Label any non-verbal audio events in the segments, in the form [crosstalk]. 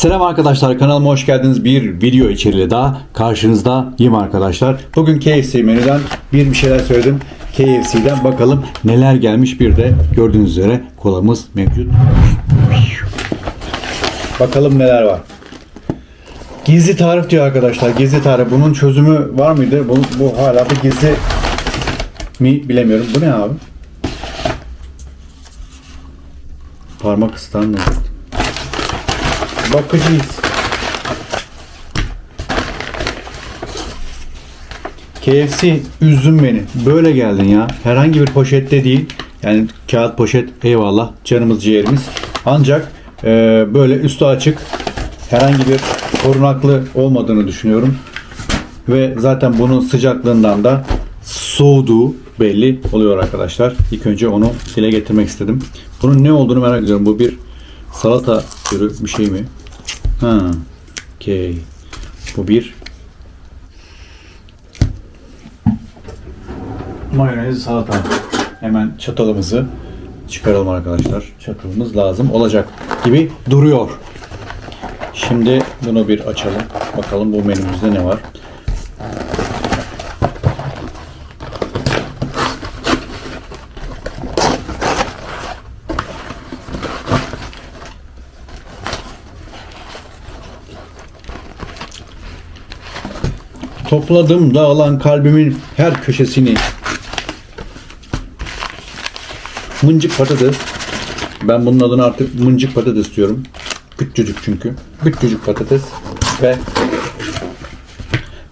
Selam arkadaşlar kanalıma hoş geldiniz. Bir video içeriğiyle daha karşınızdayım arkadaşlar. Bugün KFC menüden bir bir şeyler söyledim. KFC'den bakalım neler gelmiş bir de gördüğünüz üzere kolamız mevcut. Bakalım neler var. Gizli tarif diyor arkadaşlar. Gizli tarif. Bunun çözümü var mıydı? Bu, bu hala bir gizli mi bilemiyorum. Bu ne abi? Parmak ısıtan ne? Bakacağız. KFC üzdün beni. Böyle geldin ya. Herhangi bir poşette değil. Yani kağıt poşet eyvallah. Canımız ciğerimiz. Ancak e, böyle üstü açık herhangi bir korunaklı olmadığını düşünüyorum. Ve zaten bunun sıcaklığından da soğuduğu belli oluyor arkadaşlar. İlk önce onu dile getirmek istedim. Bunun ne olduğunu merak ediyorum. Bu bir salata türü bir şey mi? Ha. Okey. Bu bir mayonez salata. Hemen çatalımızı çıkaralım arkadaşlar. Çatalımız lazım olacak gibi duruyor. Şimdi bunu bir açalım. Bakalım bu menümüzde ne var. Topladım dağılan kalbimin her köşesini. Mıncık patates. Ben bunun adını artık mıncık patates diyorum. Küçücük çünkü. Küçücük patates ve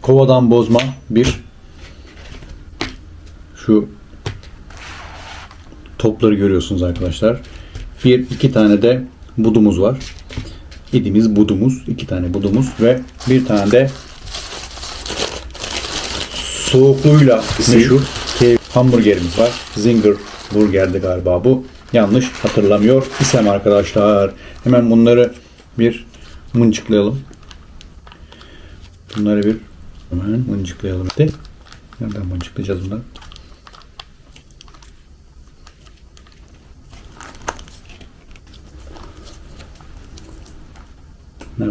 kovadan bozma bir şu topları görüyorsunuz arkadaşlar. Bir iki tane de budumuz var. Yediğimiz budumuz, iki tane budumuz ve bir tane de soğukluğuyla meşhur hamburgerimiz var. Zinger burgerdi galiba bu. Yanlış hatırlamıyor isem arkadaşlar. Hemen bunları bir mıncıklayalım. Bunları bir hemen mıncıklayalım. De. Nereden mıncıklayacağız bunları?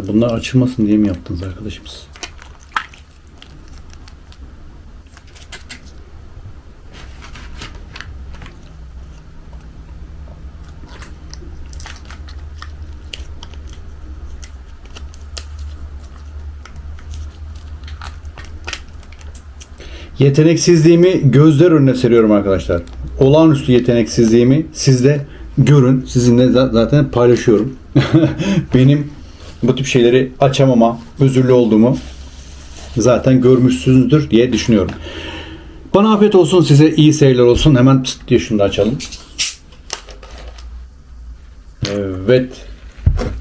Bunlar açılmasın diye mi yaptınız arkadaşımız? Yeteneksizliğimi gözler önüne seriyorum arkadaşlar. Olağanüstü yeteneksizliğimi siz de görün. Sizinle za- zaten paylaşıyorum. [laughs] Benim bu tip şeyleri açamama, özürlü olduğumu zaten görmüşsünüzdür diye düşünüyorum. Bana afiyet olsun, size iyi seyirler olsun. Hemen pıst diye şunu da açalım. Evet.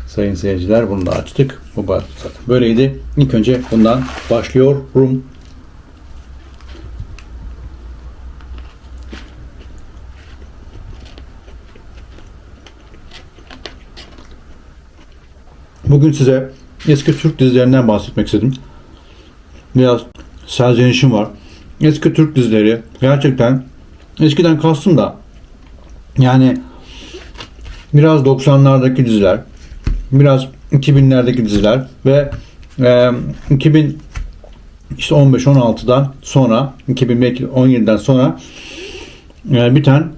Sayın seyirciler bunu da açtık. Bu zaten böyleydi. İlk önce bundan başlıyorum. Bugün size eski Türk dizilerinden bahsetmek istedim. Biraz serzenişim var. Eski Türk dizileri gerçekten eskiden kastım da yani biraz 90'lardaki diziler, biraz 2000'lerdeki diziler ve e, 2000 işte 15-16'dan sonra 2017'den sonra e, biten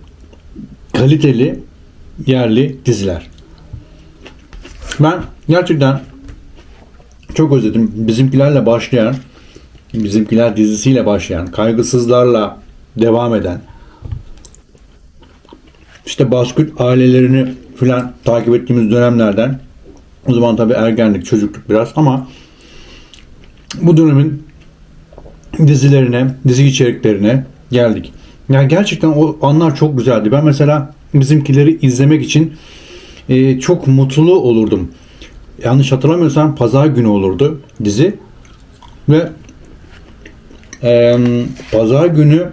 kaliteli yerli diziler. Ben gerçekten çok özledim. Bizimkilerle başlayan, bizimkiler dizisiyle başlayan, kaygısızlarla devam eden, işte baskül ailelerini filan takip ettiğimiz dönemlerden o zaman tabii ergenlik, çocukluk biraz ama bu dönemin dizilerine, dizi içeriklerine geldik. Yani gerçekten o anlar çok güzeldi. Ben mesela bizimkileri izlemek için e, çok mutlu olurdum. Yanlış hatırlamıyorsam pazar günü olurdu dizi. Ve e, pazar günü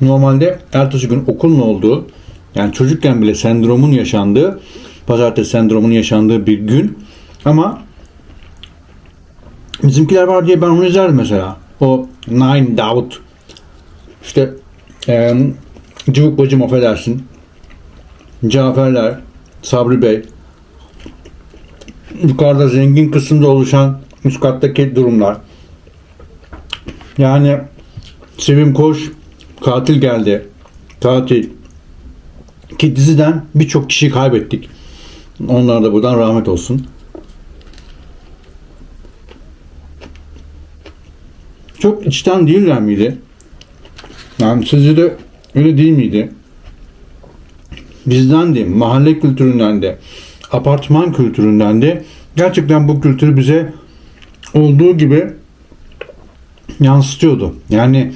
normalde ertesi gün okulun olduğu yani çocukken bile sendromun yaşandığı pazartesi sendromunun yaşandığı bir gün ama bizimkiler var diye ben onu izlerdim mesela. O Nine Davut işte e, Cıvık bacım affedersin Caferler, Sabri Bey. yukarıda zengin kısımda oluşan üst kattaki durumlar. Yani Sevim Koş katil geldi. Katil. Ki diziden birçok kişi kaybettik. Onlara da buradan rahmet olsun. Çok içten değiller miydi? Yani sizce de öyle değil miydi? Bizden de, mahalle kültüründen de, apartman kültüründen de gerçekten bu kültürü bize olduğu gibi yansıtıyordu. Yani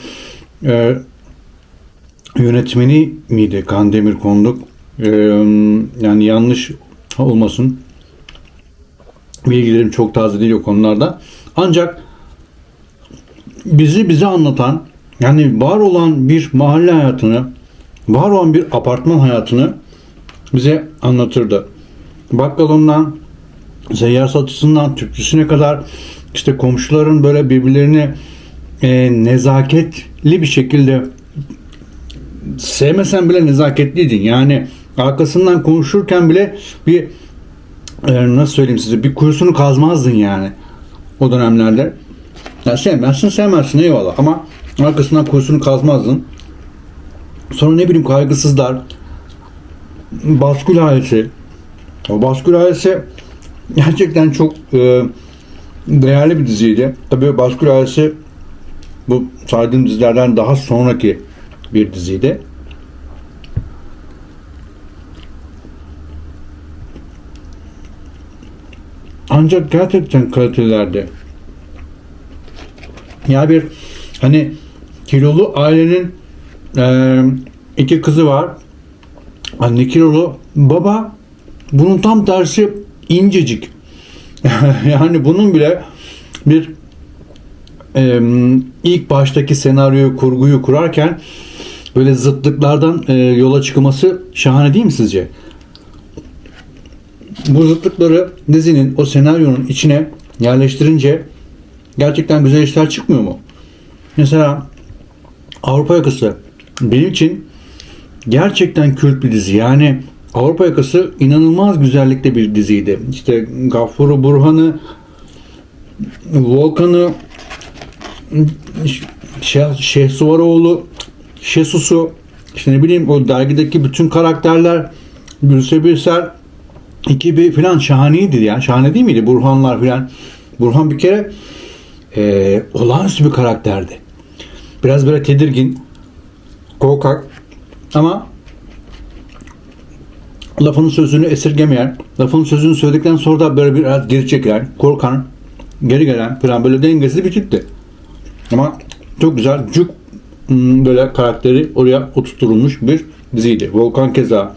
e, yönetmeni miydi Kandemir Konduk? E, yani yanlış olmasın. Bilgilerim çok taze değil o konularda. Ancak bizi bize anlatan yani var olan bir mahalle hayatını, var olan bir apartman hayatını bize anlatırdı. Bakkalından, seyyar satıcısından, tüpçüsüne kadar işte komşuların böyle birbirlerini e, nezaketli bir şekilde sevmesen bile nezaketliydin. Yani arkasından konuşurken bile bir e, nasıl söyleyeyim size bir kuyusunu kazmazdın yani o dönemlerde. Ya sevmezsin sevmezsin eyvallah ama arkasından kuyusunu kazmazdın. Sonra ne bileyim kaygısızlar. Baskül ailesi. O Baskül ailesi gerçekten çok e, değerli bir diziydi. Tabii Baskül ailesi bu saydığım dizilerden daha sonraki bir diziydi. Ancak gerçekten kalitelerdi. Ya bir hani kilolu ailenin e, iki kızı var. Anne kilolu. Baba bunun tam tersi incecik. [laughs] yani bunun bile bir e, ilk baştaki senaryoyu, kurguyu kurarken böyle zıtlıklardan e, yola çıkması şahane değil mi sizce? Bu zıtlıkları dizinin o senaryonun içine yerleştirince gerçekten güzel işler çıkmıyor mu? Mesela Avrupa Yakası benim için gerçekten kült bir dizi. Yani Avrupa Yakası inanılmaz güzellikte bir diziydi. İşte Gaffur'u, Burhan'ı, Volkan'ı, Şeh, Şehsuvaroğlu, Şesus'u, işte ne bileyim o dergideki bütün karakterler, Gülse Birsel ekibi falan şahaneydi ya. Şahane değil miydi? Burhanlar falan. Burhan bir kere e, olağanüstü bir karakterdi. Biraz böyle tedirgin, korkak ama lafının sözünü esirgemeyen, lafının sözünü söyledikten sonra da böyle biraz geri çekilen, korkan, geri gelen falan böyle dengesiz bir tipti. Ama çok güzel, cuk hmm, böyle karakteri oraya oturtulmuş bir diziydi. Volkan keza.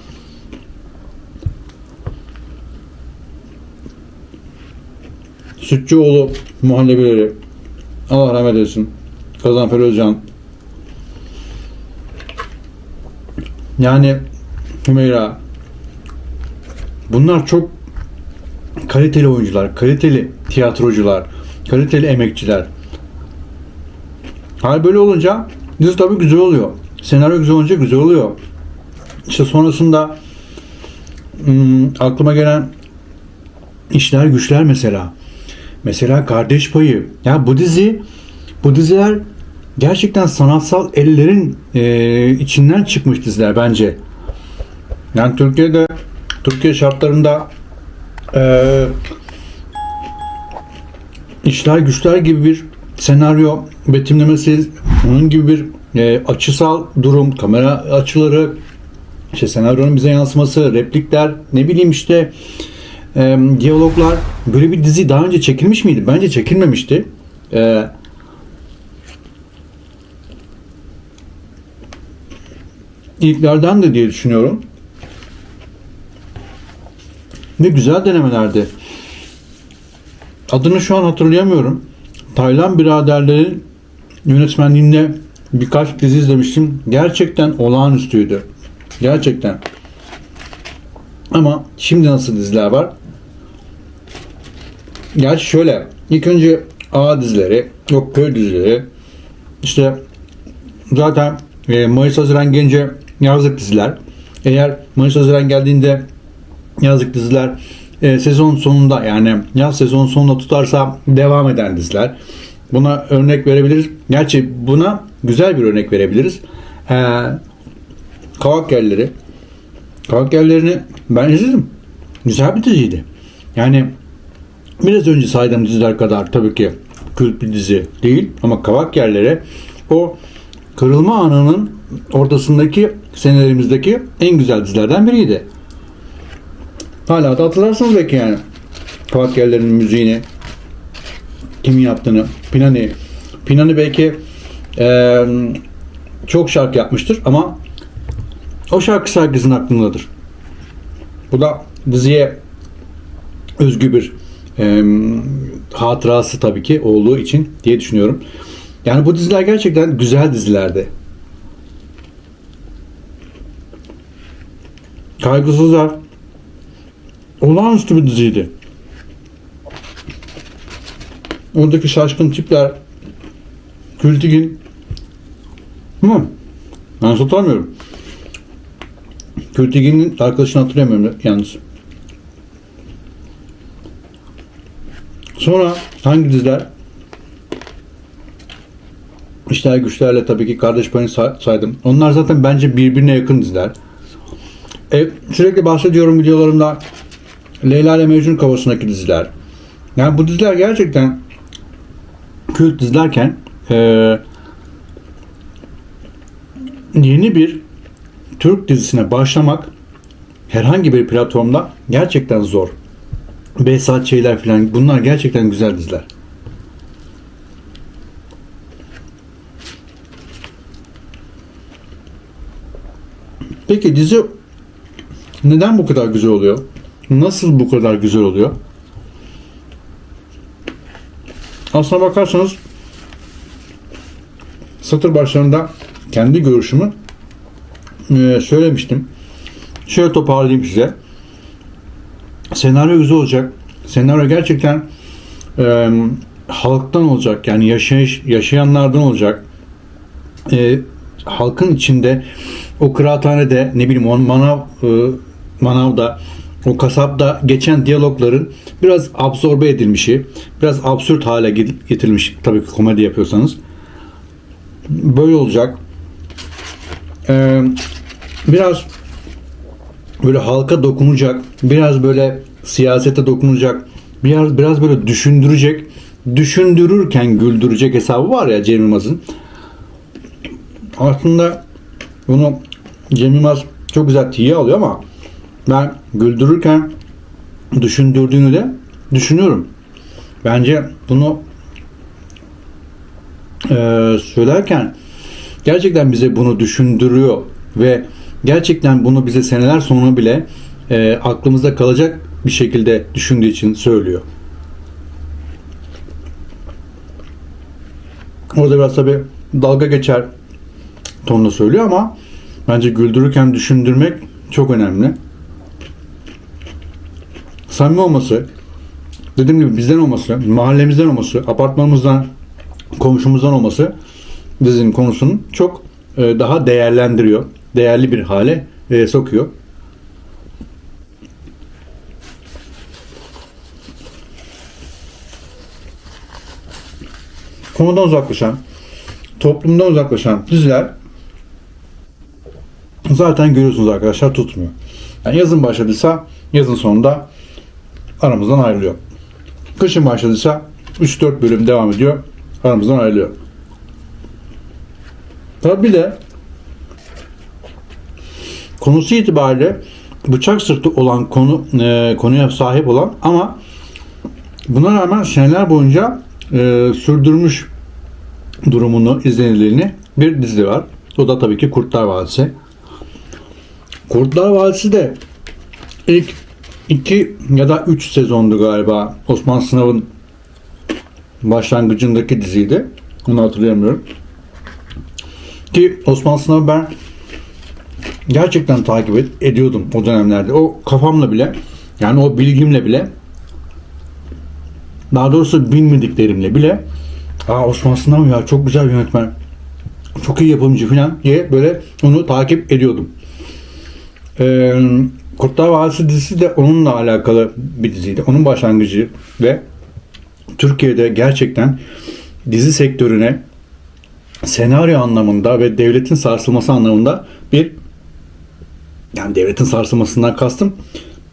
Sütçüoğlu muhallebileri. Allah rahmet eylesin. Gazanfer Özcan. Yani Hümeyra. Bunlar çok kaliteli oyuncular, kaliteli tiyatrocular, kaliteli emekçiler. Hal böyle olunca dizi tabii güzel oluyor. Senaryo güzel olunca güzel oluyor. İşte sonrasında hmm, aklıma gelen işler güçler mesela. Mesela Kardeş Payı. Ya bu dizi bu diziler gerçekten sanatsal ellerin e, içinden çıkmış diziler bence. Yani Türkiye'de Türkiye şartlarında e, işler güçler gibi bir senaryo betimlemesi, onun gibi bir e, açısal durum, kamera açıları, işte senaryonun bize yansıması, replikler, ne bileyim işte e, diyaloglar. Böyle bir dizi daha önce çekilmiş miydi? Bence çekilmemişti. E, ilklerden de diye düşünüyorum. Ve güzel denemelerdi. Adını şu an hatırlayamıyorum. Taylan biraderlerin yönetmenliğinde birkaç dizi izlemiştim. Gerçekten olağanüstüydü. Gerçekten. Ama şimdi nasıl diziler var? Gerçi şöyle. İlk önce A dizileri, yok köy dizileri. İşte zaten e, Mayıs Haziran gelince yazlık diziler. Eğer Mayıs Haziran geldiğinde yazlık diziler e, sezon sonunda yani yaz sezon sonunda tutarsa devam eden diziler. Buna örnek verebiliriz. Gerçi buna güzel bir örnek verebiliriz. Ee, Kavak Yerleri. Kavak Yerleri'ni ben izledim. Güzel bir diziydi. Yani biraz önce saydığım diziler kadar tabii ki kült bir dizi değil ama Kavak Yerleri o kırılma anının ortasındaki senelerimizdeki en güzel dizilerden biriydi. Hala da hatırlarsınız belki yani. Kavak Yerleri'nin müziğini kimin yaptığını Pinani Pinani belki eee, çok şarkı yapmıştır ama o şarkı herkesin aklındadır. Bu da diziye özgü bir eee, hatırası tabii ki olduğu için diye düşünüyorum. Yani bu diziler gerçekten güzel dizilerdi. Kaygısızlar olağanüstü bir diziydi. Oradaki şaşkın tipler Kültigin Hı. Ben hatırlamıyorum. Kültigin'in arkadaşını hatırlamıyorum yalnız. Sonra hangi diziler? İşler güçlerle tabii ki kardeş payını say- saydım. Onlar zaten bence birbirine yakın diziler. E, sürekli bahsediyorum videolarımda Leyla ile Mecnun kafasındaki diziler. Yani bu diziler gerçekten kült dizilerken e, yeni bir Türk dizisine başlamak herhangi bir platformda gerçekten zor. Behzat şeyler falan bunlar gerçekten güzel diziler. Peki dizi neden bu kadar güzel oluyor? Nasıl bu kadar güzel oluyor? Aslına bakarsanız satır başlarında kendi görüşümü e, söylemiştim. Şöyle toparlayayım size. Senaryo güzel olacak. Senaryo gerçekten e, halktan olacak. Yani yaşayış, yaşayanlardan olacak. E, halkın içinde o kıraathanede ne bileyim o manav e, manavda o kasapta geçen diyalogların biraz absorbe edilmişi, biraz absürt hale get- getirilmiş tabii ki komedi yapıyorsanız. Böyle olacak. Ee, biraz böyle halka dokunacak, biraz böyle siyasete dokunacak, biraz biraz böyle düşündürecek, düşündürürken güldürecek hesabı var ya Cem Yılmaz'ın. Aslında bunu Cem Yılmaz çok güzel tiye alıyor ama ben güldürürken düşündürdüğünü de düşünüyorum. Bence bunu eee, söylerken gerçekten bize bunu düşündürüyor ve gerçekten bunu bize seneler sonra bile eee, aklımızda kalacak bir şekilde düşündüğü için söylüyor. Orada biraz tabi dalga geçer tonla söylüyor ama bence güldürürken düşündürmek çok önemli. Samimi olması, dediğim gibi bizden olması, mahallemizden olması, apartmanımızdan, komşumuzdan olması dizinin konusunu çok e, daha değerlendiriyor. Değerli bir hale e, sokuyor. Konudan uzaklaşan, toplumdan uzaklaşan diziler zaten görüyorsunuz arkadaşlar tutmuyor. Yani yazın başladıysa yazın sonunda aramızdan ayrılıyor. Kışın başladıysa 3-4 bölüm devam ediyor. Aramızdan ayrılıyor. Tabi bir de konusu itibariyle bıçak sırtı olan konu e, konuya sahip olan ama buna rağmen seneler boyunca e, sürdürmüş durumunu, izlenirliğini bir dizi var. O da tabii ki Kurtlar Vadisi. Kurtlar Vadisi de ilk iki ya da üç sezondu galiba Osman Sınav'ın başlangıcındaki diziydi. Onu hatırlayamıyorum. Ki Osman Sınav'ı ben gerçekten takip ed- ediyordum o dönemlerde. O kafamla bile yani o bilgimle bile daha doğrusu bilmediklerimle bile Aa Osman Sınav ya çok güzel yönetmen. Çok iyi yapımcı falan diye böyle onu takip ediyordum. Ee, Kurtlar Vadisi dizisi de onunla alakalı bir diziydi. Onun başlangıcı ve Türkiye'de gerçekten dizi sektörüne senaryo anlamında ve devletin sarsılması anlamında bir yani devletin sarsılmasından kastım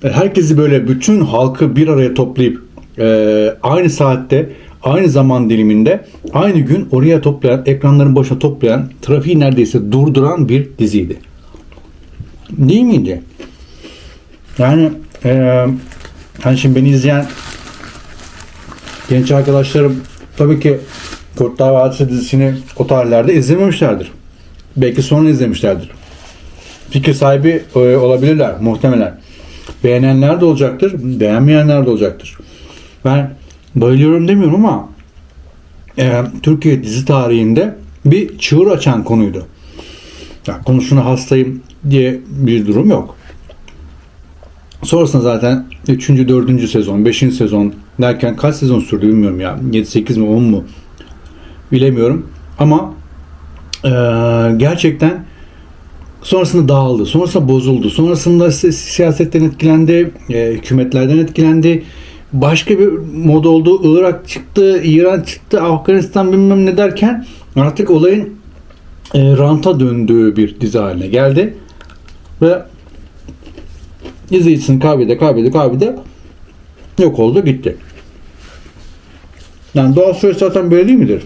herkesi böyle bütün halkı bir araya toplayıp e, aynı saatte aynı zaman diliminde aynı gün oraya toplayan ekranların başına toplayan trafiği neredeyse durduran bir diziydi. Değil miydi? Yani e, hani şimdi beni izleyen genç arkadaşlarım tabii ki Kurtlar Vadisi dizisini o tarihlerde izlememişlerdir. Belki sonra izlemişlerdir. Fikir sahibi e, olabilirler muhtemelen. Beğenenler de olacaktır, beğenmeyenler de olacaktır. Ben bayılıyorum demiyorum ama e, Türkiye dizi tarihinde bir çığır açan konuydu. Ya, konusuna hastayım diye bir durum yok. Sonrasında zaten 3. 4. sezon, 5. sezon derken kaç sezon sürdü bilmiyorum ya. 7, 8 mi 10 mu bilemiyorum. Ama e, gerçekten sonrasında dağıldı. Sonrasında bozuldu. Sonrasında si- siyasetten etkilendi. E, hükümetlerden etkilendi. Başka bir mod oldu. Irak çıktı, İran çıktı, Afganistan bilmem ne derken artık olayın e, ranta döndüğü bir dizi haline geldi. Ve izleyicisini kaybede kaybede kaybede yok oldu gitti. Yani doğal süreç zaten böyle değil midir?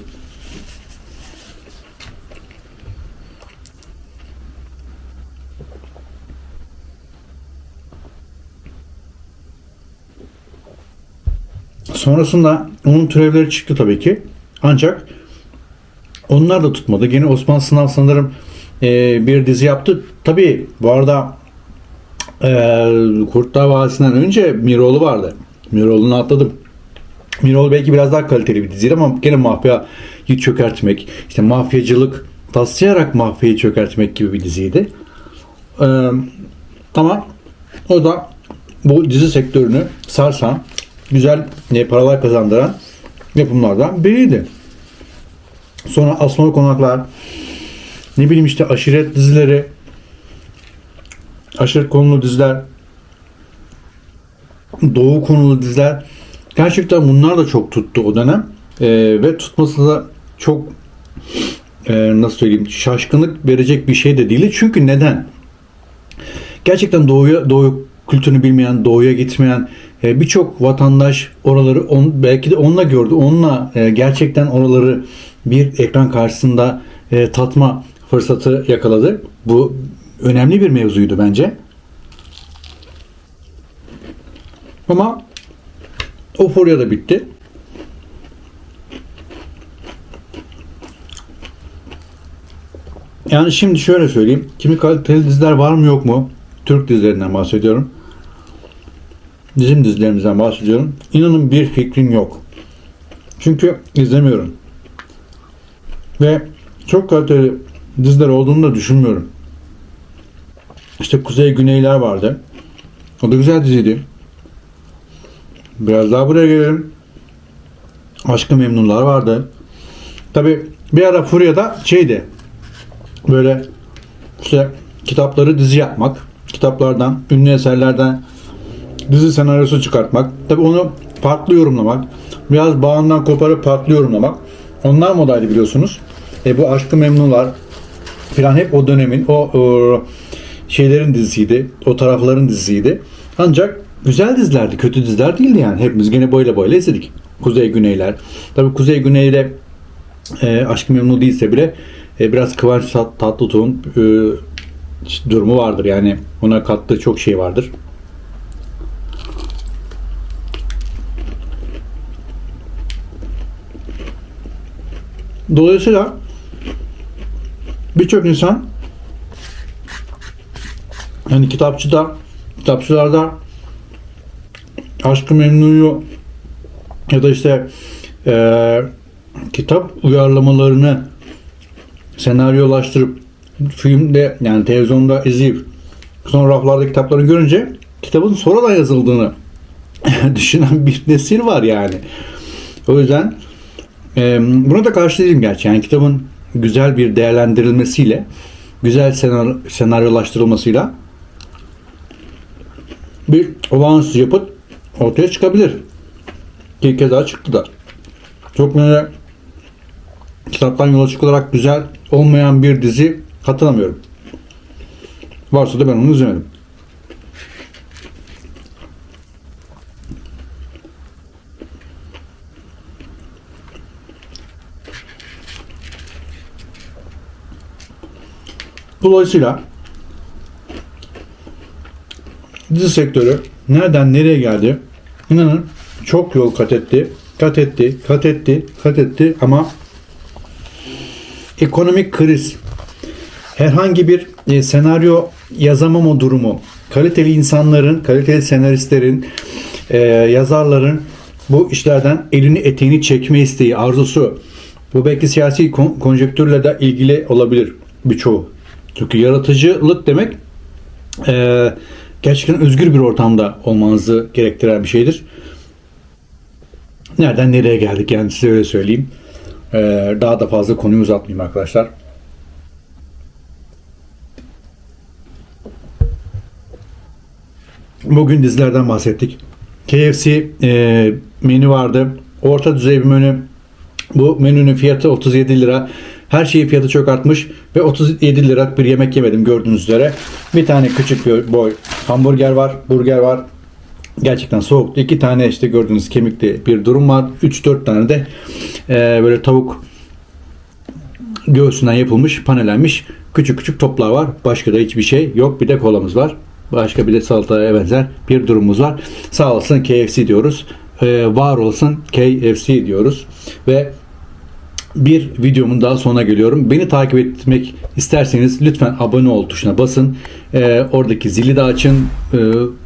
Sonrasında onun türevleri çıktı tabii ki. Ancak onlar da tutmadı. Gene Osman Sınav sanırım e, bir dizi yaptı. Tabii bu arada e, Kurtlar Vadisi'nden önce Miroğlu vardı. Miroğlu'nu atladım. Miroğlu belki biraz daha kaliteli bir diziydi ama gene mafyayı çökertmek, işte mafyacılık taslayarak mafyayı çökertmek gibi bir diziydi. E, ama o da bu dizi sektörünü sarsan, güzel paralar kazandıran yapımlardan biriydi. Sonra Asmalı Konaklar, ne bileyim işte aşiret dizileri, aşiret konulu diziler, doğu konulu diziler. Gerçekten bunlar da çok tuttu o dönem. Ee, ve tutması da çok e, nasıl söyleyeyim şaşkınlık verecek bir şey de değil. Çünkü neden? Gerçekten doğuya, doğu kültürünü bilmeyen, doğuya gitmeyen e, birçok vatandaş oraları on, belki de onunla gördü. Onunla e, gerçekten oraları bir ekran karşısında e, tatma fırsatı yakaladı. Bu önemli bir mevzuydu bence. Ama o furya da bitti. Yani şimdi şöyle söyleyeyim. Kimi kaliteli diziler var mı yok mu? Türk dizilerinden bahsediyorum. Bizim dizilerimizden bahsediyorum. İnanın bir fikrim yok. Çünkü izlemiyorum. Ve çok kaliteli diziler olduğunu da düşünmüyorum. İşte Kuzey Güneyler vardı. O da güzel diziydi. Biraz daha buraya gelelim. Aşkı Memnunlar vardı. Tabi bir ara Furya'da şeydi. Böyle işte kitapları dizi yapmak. Kitaplardan, ünlü eserlerden dizi senaryosu çıkartmak. Tabi onu farklı yorumlamak. Biraz bağından koparıp farklı yorumlamak. Onlar modaydı biliyorsunuz. E, bu Aşkı Memnunlar falan hep o dönemin o, o şeylerin dizisiydi. O tarafların dizisiydi. Ancak güzel dizilerdi. Kötü diziler değildi yani. Hepimiz gene böyle böyle izledik. Kuzey Güneyler. Tabi Kuzey Güney'de e, Aşkı Memnun değilse bile e, biraz Kıvanç Tat- Tatlıtuğ'un e, durumu vardır. Yani ona kattığı çok şey vardır. Dolayısıyla birçok insan yani kitapçıda kitapçılarda Aşkı Memnu'yu ya da işte eee, kitap uyarlamalarını senaryolaştırıp filmde yani televizyonda izleyip sonra raflarda kitaplarını görünce kitabın sonradan yazıldığını [laughs] düşünen bir nesil var yani. O yüzden e, buna da karşı değilim gerçi. Yani kitabın güzel bir değerlendirilmesiyle, güzel senaryo, senaryolaştırılmasıyla bir olağanüstü yapıt ortaya çıkabilir. Ki keza çıktı da. Çok böyle kitaptan yola çıkılarak güzel olmayan bir dizi hatırlamıyorum. Varsa da ben onu izlemedim. Dolayısıyla dizi sektörü nereden nereye geldi? İnanın çok yol kat etti. Kat etti, kat etti, kat etti ama ekonomik kriz, herhangi bir e, senaryo yazamama durumu, kaliteli insanların, kaliteli senaristlerin, e, yazarların bu işlerden elini eteğini çekme isteği, arzusu. Bu belki siyasi kon- konjektürle de ilgili olabilir birçoğu. Çünkü yaratıcılık demek e, gerçekten özgür bir ortamda olmanızı gerektiren bir şeydir. Nereden nereye geldik yani size öyle söyleyeyim. E, daha da fazla konuyu uzatmayayım arkadaşlar. Bugün dizilerden bahsettik. KFC e, menü vardı. Orta düzey bir menü. Bu menünün fiyatı 37 lira. Her şeyin fiyatı çok artmış ve 37 lira bir yemek yemedim gördüğünüz üzere. Bir tane küçük bir boy hamburger var, burger var. Gerçekten soğuktu. İki tane işte gördüğünüz kemikli bir durum var. 3-4 tane de e, böyle tavuk göğsünden yapılmış, panelenmiş küçük küçük toplar var. Başka da hiçbir şey yok. Bir de kolamız var. Başka bir de salataya benzer bir durumumuz var. Sağ olsun KFC diyoruz. Ee, var olsun KFC diyoruz. Ve bir videomun daha sonuna geliyorum. Beni takip etmek isterseniz lütfen abone ol tuşuna basın. Ee, oradaki zili de açın. Ee,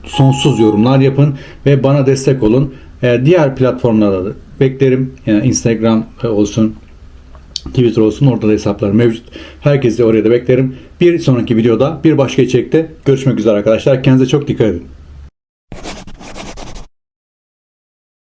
sonsuz yorumlar yapın ve bana destek olun. Ee, diğer platformlarda da beklerim. Yani Instagram e, olsun, Twitter olsun orada da hesaplar mevcut. Herkesi oraya da beklerim. Bir sonraki videoda bir başka içerikte görüşmek üzere arkadaşlar. Kendinize çok dikkat edin.